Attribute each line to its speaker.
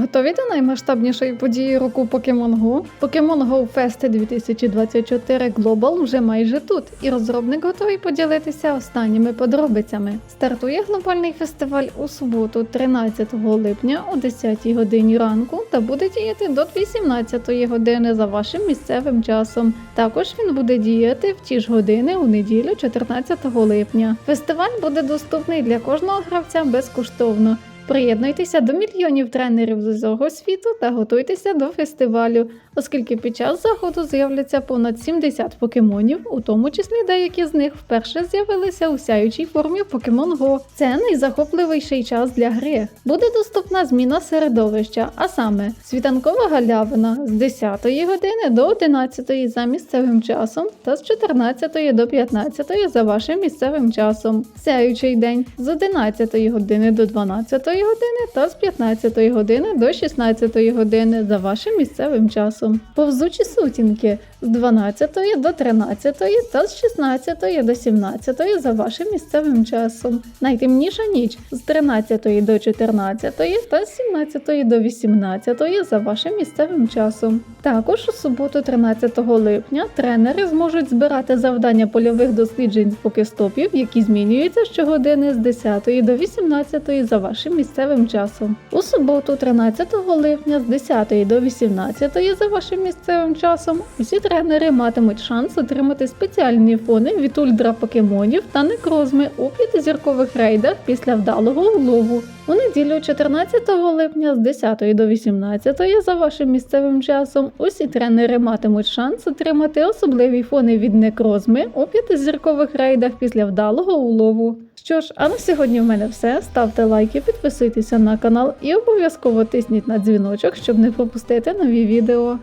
Speaker 1: Готові до наймасштабнішої події року Pokemon Go? Pokemon Go Fest 2024 Global вже майже тут, і розробник готовий поділитися останніми подробицями. Стартує глобальний фестиваль у суботу, 13 липня о 10 годині ранку та буде діяти до 18 години за вашим місцевим часом. Також він буде діяти в ті ж години у неділю, 14 липня. Фестиваль буде доступний для кожного гравця безкоштовно. Приєднуйтеся до мільйонів тренерів з усього світу та готуйтеся до фестивалю, оскільки під час заходу з'являться понад 70 покемонів, у тому числі деякі з них вперше з'явилися у сяючій формі Pokemon Go. Це найзахопливіший час для гри. Буде доступна зміна середовища, а саме світанкова галявина з 10 години до 11 за місцевим часом та з 14 до 15 за вашим місцевим часом. Сяючий день з 11 години до 12 години та з 15 години до 16 години за вашим місцевим часом. Повзучі сутінки з 12 до 13 та з 16 до 17 за вашим місцевим часом. Найтемніша ніч з 13 до 14 та з 17 до 18 за вашим місцевим часом. Також у суботу, 13 липня, тренери зможуть збирати завдання польових досліджень з покестопів, які змінюються щогодини з 10 до 18 за вашим місцевим часом. У суботу, 13 липня, з 10 до 18 за вашим місцевим часом, усі тренери матимуть шанс отримати спеціальні фони від ультрапокемонів та некрозми у п'ятизіркових рейдах після вдалого улову. У неділю 14 липня з 10 до 18 за вашим місцевим часом усі тренери матимуть шанс отримати особливі фони від некрозми у п'ятизіркових рейдах після вдалого улову. Що ж, а на сьогодні в мене все. Ставте лайки, підписуйтеся на канал і обов'язково тисніть на дзвіночок, щоб не пропустити нові відео.